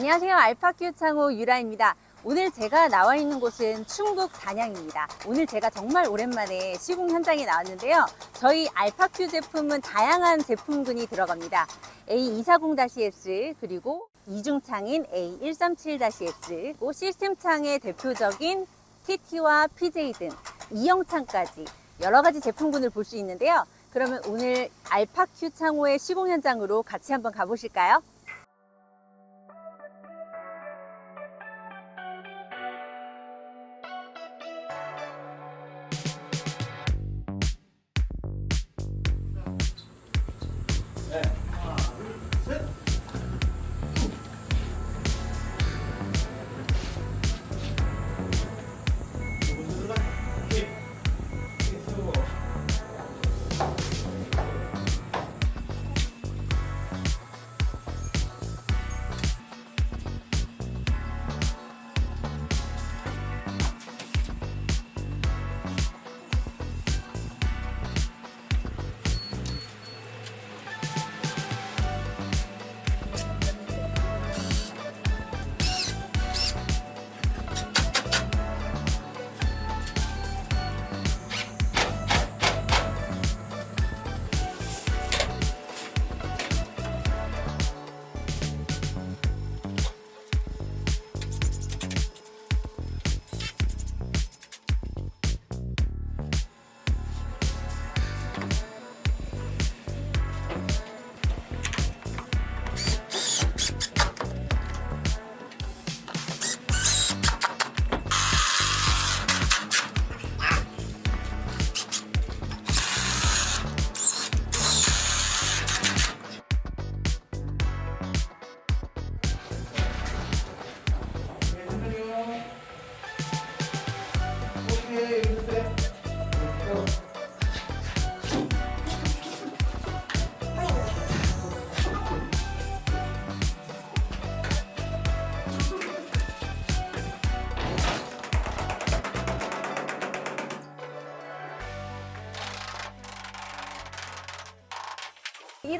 안녕하세요. 알파큐 창호 유라입니다. 오늘 제가 나와 있는 곳은 충북 단양입니다. 오늘 제가 정말 오랜만에 시공 현장에 나왔는데요. 저희 알파큐 제품은 다양한 제품군이 들어갑니다. A240-S 그리고 이중창인 A137-S 그리고 시스템창의 대표적인 TT와 PJ 등 이형창까지 여러 가지 제품군을 볼 수 있는데요. 그러면 오늘 알파큐 창호의 시공 현장으로 같이 한번 가보실까요?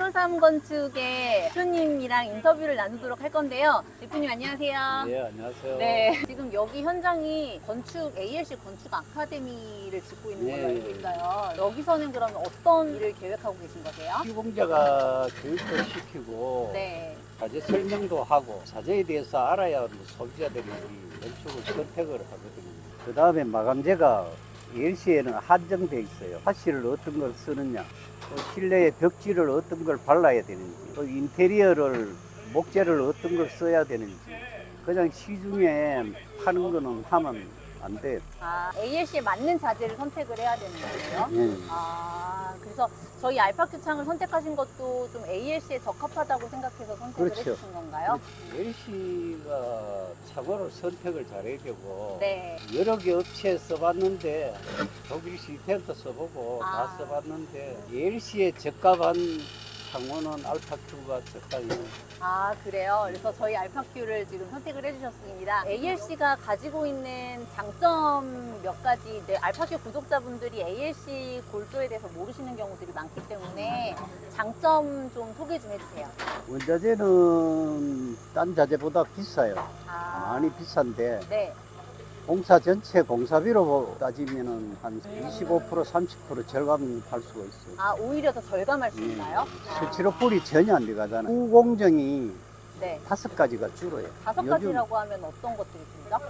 153 건축의 대표님이랑 인터뷰를 나누도록 할 건데요. 대표님 안녕하세요. 예, 안녕하세요. 네, 지금 여기 현장이 건축 ALC 건축 아카데미를 짓고 있는 걸로 네. 알고 있어요. 여기서는 그러면 어떤 일을 계획하고 계신 거세요? 시공자가 교육도 시키고 네. 자재 설명도 하고 자재에 대해서 알아야 뭐 소비자들이 건축을 선택을 하거든요. 그 다음에 마감재가 LC에는 한정돼 있어요. 화실을 어떤 걸 쓰느냐, 또 실내에 벽지를 어떤 걸 발라야 되는지, 또 인테리어를 목재를 어떤 걸 써야 되는지, 그냥 시중에 파는 거는 하면 안 돼. 아, ALC에 맞는 자재를 선택을 해야 되는 거예요? 예. 아, 그래서 저희 알파큐 창을 선택하신 것도 좀 ALC에 적합하다고 생각해서 선택을 그렇죠. 해주신 건가요? LC가 참고로 선택을 잘해야 되고 네. 여러 개 업체 써봤는데 독일 시스템도 써보고 아. 다 써봤는데 LC에 적합한 창호는 알파큐가 적당해요. 아, 그래요? 그래서 저희 알파큐를 지금 선택을 해주셨습니다. ALC가 가지고 있는 장점 몇 가지, 네, 알파큐 구독자분들이 ALC 골조에 대해서 모르시는 경우들이 많기 때문에 장점 좀 소개 좀 해주세요. 원자재는 딴 자재보다 비싸요. 아, 많이 비싼데 네. 공사 전체 공사비로 따지면은 한 25% 30% 절감할 수가 있어요. 아, 오히려 더 절감할 수 예. 있나요? 수치로 뿌리 전혀 안 들어가잖아요. 후공정이 네. 다섯 가지가 줄어요. 다섯 가지라고 하면 어떤 것들이 있습니까?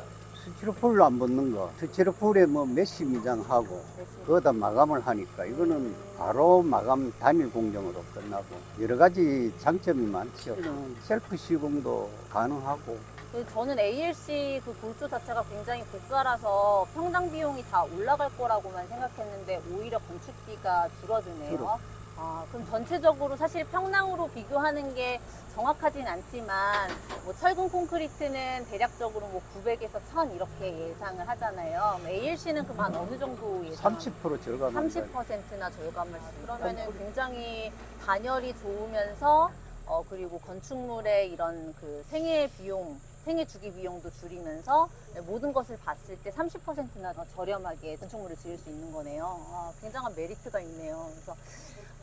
스티로폴로 안 붙는 거, 스티로폴에 뭐 메쉬 미장하고 그거다 마감을 하니까 이거는 바로 마감 단일 공정으로 끝나고 여러 가지 장점이 많죠. 셀프 시공도 가능하고 그 저는 ALC 그 골조 자체가 굉장히 고가라서 평당 비용이 다 올라갈 거라고만 생각했는데 오히려 건축비가 줄어드네요. 줄어. 아, 그럼 전체적으로 사실 평당으로 비교하는 게 정확하진 않지만 뭐 철근 콘크리트는 대략적으로 뭐 900에서 1000 이렇게 예상을 하잖아요. ALC는 그럼 한 어느 정도 예상? 30% 절감한다. 30%나 절감을 수 그러면은 굉장히 단열이 좋으면서 어 그리고 건축물의 이런 그 생애 비용 생애 주기 비용도 줄이면서 모든 것을 봤을 때 30%나 더 저렴하게 건축물을 지을 수 있는 거네요. 아, 굉장한 메리트가 있네요. 그래서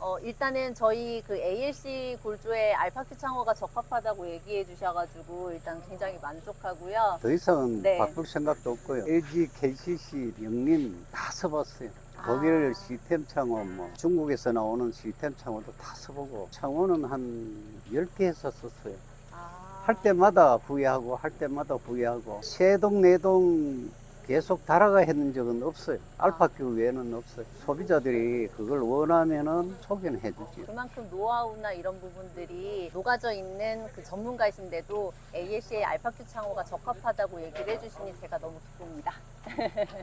어, 일단은 저희 그 ALC 골조의 알파큐 창호가 적합하다고 얘기해 주셔가지고 일단 굉장히 만족하고요. 더 이상은 네. 바꿀 생각도 없고요. LG, KCC, 영림 다 써봤어요. 독일 아. 시스템 창호, 뭐 중국에서 나오는 시스템 창호도 다 써보고 창호는 한 10개 해서 썼어요. 아. 할 때마다 부여하고 할 때마다 부여하고 세동 내동 계속 달아가 했는 적은 없어요. 알파큐 외에는 없어요. 소비자들이 그걸 원하면은 소개는 해주지. 그만큼 노하우나 이런 부분들이 녹아져 있는 그 전문가이신데도 ALC의 알파큐 창호가 적합하다고 얘기를 해주시니 제가 너무 기쁩니다.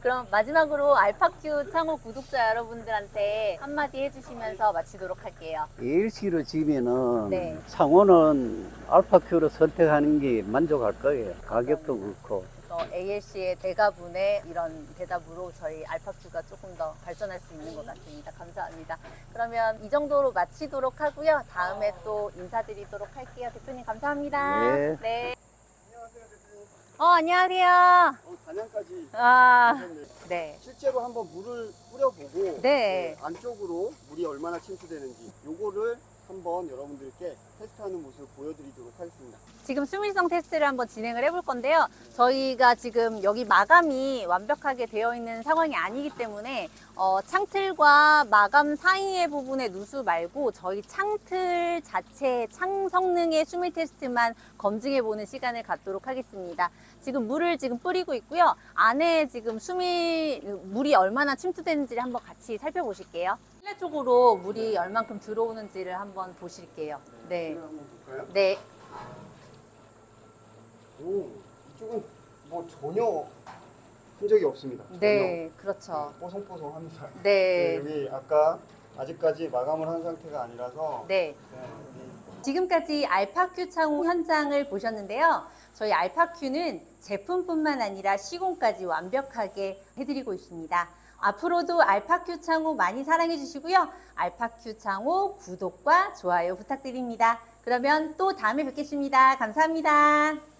그럼 마지막으로 알파큐 창호 구독자 여러분들한테 한마디 해주시면서 마치도록 할게요. ALC로 지면은 네. 창호는 알파큐로 선택하는 게 만족할 거예요. 가격도 그렇고. 어, ALC의 대가분의 이런 대답으로 저희 알파큐가 조금 더 발전할 수 있는 것 같습니다. 감사합니다. 그러면 이 정도로 마치도록 하고요. 다음에 또 인사드리도록 할게요. 대표님 감사합니다. 네. 네. 어, 안녕하세요. 어, 단양까지 아. 네. 실제로 한번 물을 뿌려보고 네. 안쪽으로 물이 얼마나 침투되는지 요거를 한번 여러분들께 테스트하는 모습을 보여드리도록 하겠습니다. 지금 수밀성 테스트를 한번 진행을 해볼 건데요. 저희가 지금 여기 마감이 완벽하게 되어 있는 상황이 아니기 때문에 어, 창틀과 마감 사이의 부분의 누수 말고 저희 창틀 자체 창 성능의 수밀 테스트만 검증해 보는 시간을 갖도록 하겠습니다. 지금 물을 지금 뿌리고 있고요. 안에 지금 수밀 물이 얼마나 침투되는지를 한번 같이 살펴보실게요. 실내 쪽으로 물이 얼만큼 들어오는지를 한번 보실게요. 네. 그럼 한번 볼까요? 네. 오, 이쪽은 뭐 전혀 흔적이 없습니다. 전혀. 네, 그렇죠. 네, 뽀송뽀송합니다. 네, 네. 여기 아까 아직까지 마감을 한 상태가 아니라서 네. 네, 여기 지금까지 알파큐 창호 현장을 보셨는데요. 저희 알파큐는 제품뿐만 아니라 시공까지 완벽하게 해드리고 있습니다. 앞으로도 알파큐 창호 많이 사랑해 주시고요. 알파큐 창호 구독과 좋아요 부탁드립니다. 그러면 또 다음에 뵙겠습니다. 감사합니다.